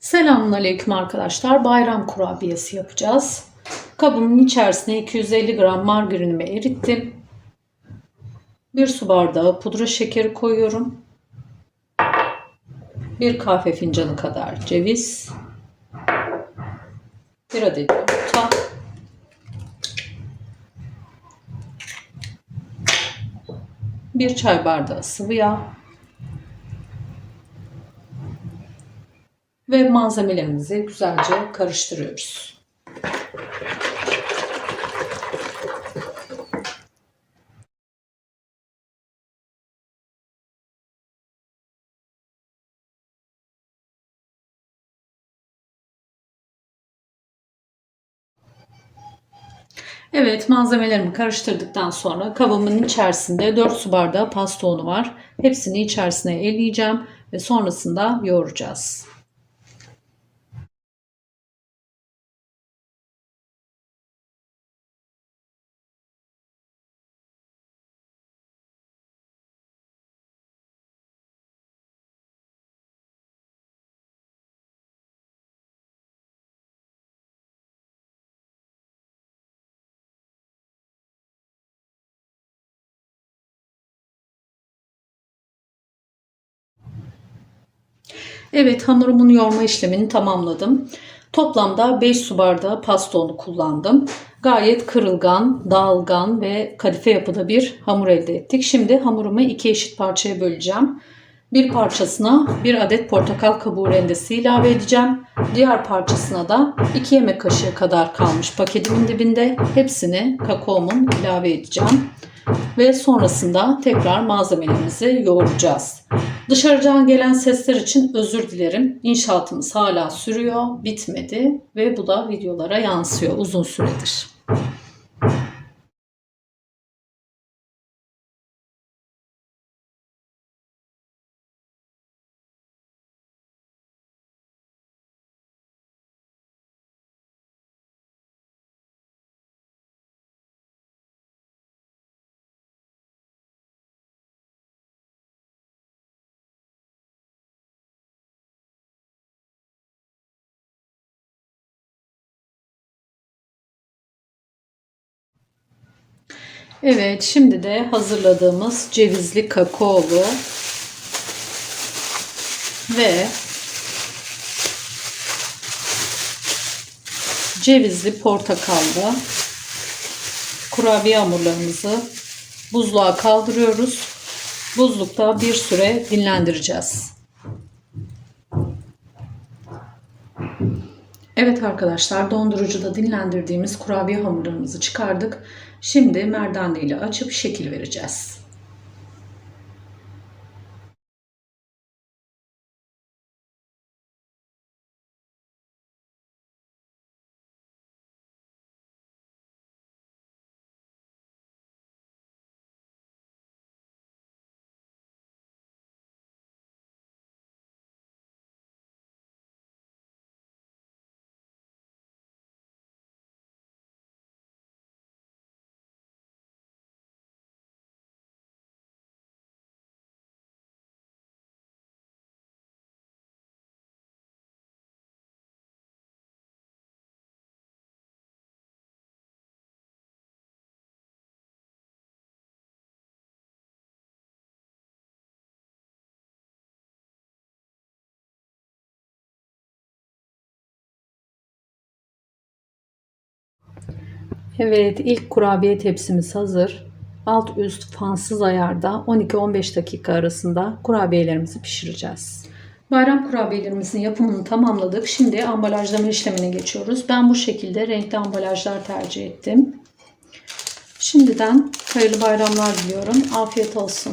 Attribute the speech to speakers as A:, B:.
A: Selamünaleyküm arkadaşlar. Bayram kurabiyesi yapacağız. Kabımın içerisine 250 gram margarinimi erittim. 1 su bardağı pudra şekeri koyuyorum. 1 kahve fincanı kadar ceviz. 1 adet yumurta. Bir çay bardağı sıvı yağ. Ve malzemelerimizi güzelce karıştırıyoruz. Evet malzemelerimi karıştırdıktan sonra kabımın içerisinde 4 su bardağı pasta unu var. Hepsini içerisine eleyeceğim ve sonrasında yoğuracağız. Evet hamurumun yoğurma işlemini tamamladım. Toplamda 5 su bardağı pasta kullandım. Gayet kırılgan, dağılgan ve kadife yapıda bir hamur elde ettik. Şimdi hamurumu iki eşit parçaya böleceğim. Bir parçasına bir adet portakal kabuğu rendesi ilave edeceğim. Diğer parçasına da 2 yemek kaşığı kadar kalmış paketimin dibinde. Hepsini kakaomun ilave edeceğim. Ve sonrasında tekrar malzemelerimizi yoğuracağız. Dışarıdan gelen sesler için özür dilerim. İnşaatımız hala sürüyor, bitmedi ve bu da videolara yansıyor uzun süredir. Evet, şimdi de hazırladığımız cevizli kakaolu ve cevizli portakallı kurabiye hamurlarımızı buzluğa kaldırıyoruz. Buzlukta bir süre dinlendireceğiz. Evet arkadaşlar dondurucuda dinlendirdiğimiz kurabiye hamurlarımızı çıkardık. Şimdi merdane ile açıp şekil vereceğiz. Evet ilk kurabiye tepsimiz hazır. Alt üst fansız ayarda 12-15 dakika arasında kurabiyelerimizi pişireceğiz. Bayram kurabiyelerimizin yapımını tamamladık. Şimdi ambalajlama işlemine geçiyoruz. Ben bu şekilde renkli ambalajlar tercih ettim. Şimdiden hayırlı bayramlar diliyorum. Afiyet olsun.